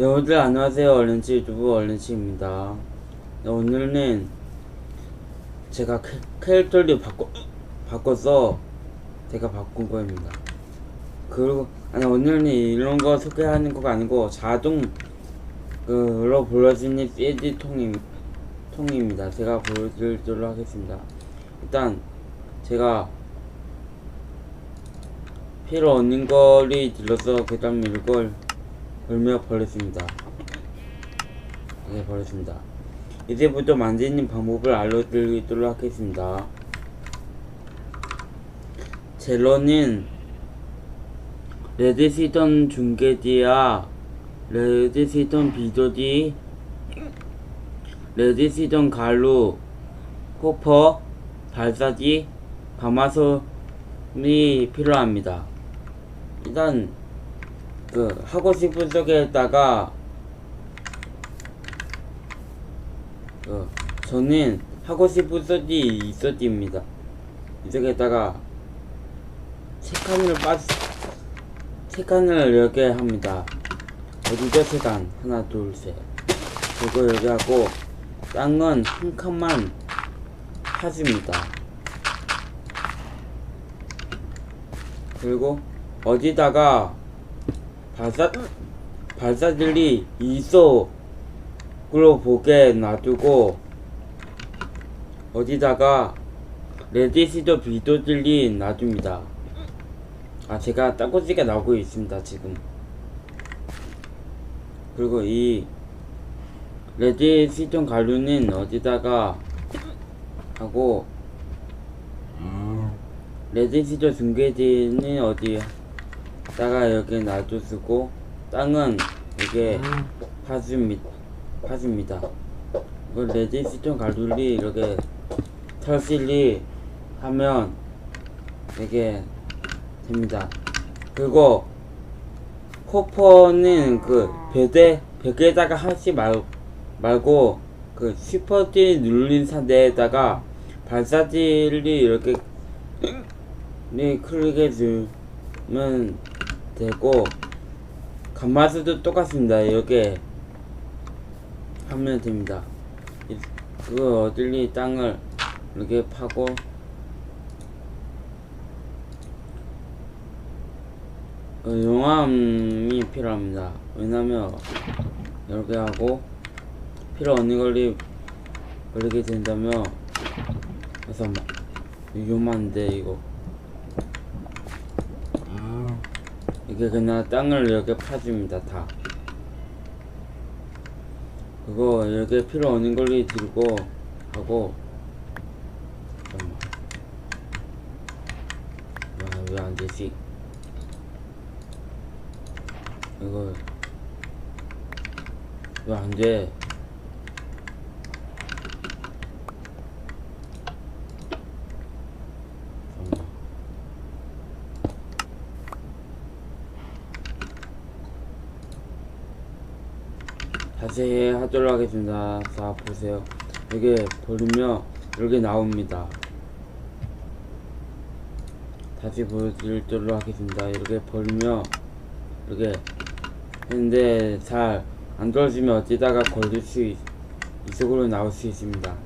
여러분들 안녕하세요. 얼른치 유튜브 얼른치입니다. 네, 오늘은 제가 캐, 캐릭터를 바꿔 바꿔서 제가 바꾼 거입니다. 그리고 아니 오늘은 이런 거 소개하는 거가 아니고 자동 그로 보여지는 CD 통임 통입니다. 제가 보여드리도록 하겠습니다. 일단 제가 필요 없는 거를 들러서 그 다음 이걸 벌며 버렸습니다. 네, 버렸습니다. 이제부터 만드는 방법을 알려드리도록 하겠습니다. 젤러는 레드시던 중계지와 레드시던 비조지 레드시던 가루 호퍼 발사지 가마솥이 필요합니다. 일단 그 하고 싶은 쪽에다가 그 저는 하고 싶은 쪽이 있었입니다. 이쪽에다가 세 칸을 빠, 세 칸을 이렇게 합니다. 어디죠 세 칸? 하나 둘 셋. 그리고 여기 하고 땅은 한 칸만 파줍니다. 그리고 어디다가 발사 발사들이 있어 그로 보게 놔두고 어디다가 레디시도 비도들이 놔둡니다. 아 제가 땅꼬치가 나오고 있습니다 지금. 그리고 이 레디시ton 가루는 어디다가 하고 레디시도 중계지는 어디 다가 여기 놔두고 땅은 이게 파줍니다. 파줍니다. 그 레디시ton 가루를 이렇게 설실리 하면 이게 됩니다. 그리고 호퍼는 그 벽에 벽에다가 하지 말, 말고 그 슈퍼티 누른 상태에다가 발사지를 이렇게 네 클릭해 주면 되고 간마스도 똑같습니다. 이렇게 하면 됩니다. 이- 그거 어딜리 땅을 이렇게 파고 그 용암이 필요합니다. 왜냐면 이렇게 하고 필요 없는 걸리 걸리게 된다면 잠깐만 위험한데 이거 이게 그냥 땅을 이렇게 파줍니다 다. 그거 이렇게 필요 없는 걸리 들고 하고 아, 왜안 되지? 이거 왜 안 돼? 잠깐만. 다시 하도록 하겠습니다. 자, 보세요. 이게 버리면 이렇게 나옵니다. 다시 보여드리도록 하겠습니다. 이렇게 버리면 이렇게 했는데 잘 안 떨어지면 어디다가 걸릴 수 있, 이쪽으로 나올 수 있습니다.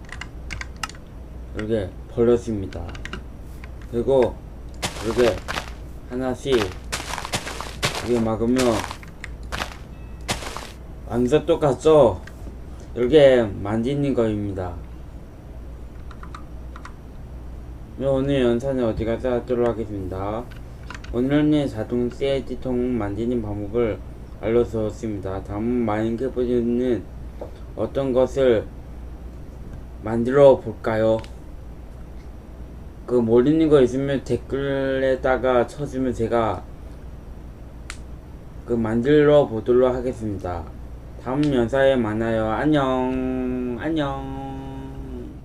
이렇게 버려집니다. 그리고 이렇게 하나씩 이렇게 막으면 완전 똑같죠? 이렇게 만지는 거입니다. 네, 오늘 영상은 어디까지 하도록 하겠습니다. 오늘은 자동 CID통 만드는 방법을 알려주었습니다. 다음 마인크래프트는 어떤 것을 만들어 볼까요? 그 모르는 거 있으면 댓글에다가 쳐주면 제가 그 만들어 보도록 하겠습니다. 다음 영상에 만나요. 안녕. 안녕.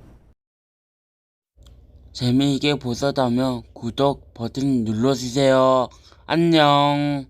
재미있게 보셨다면 구독 버튼 눌러주세요. 안녕.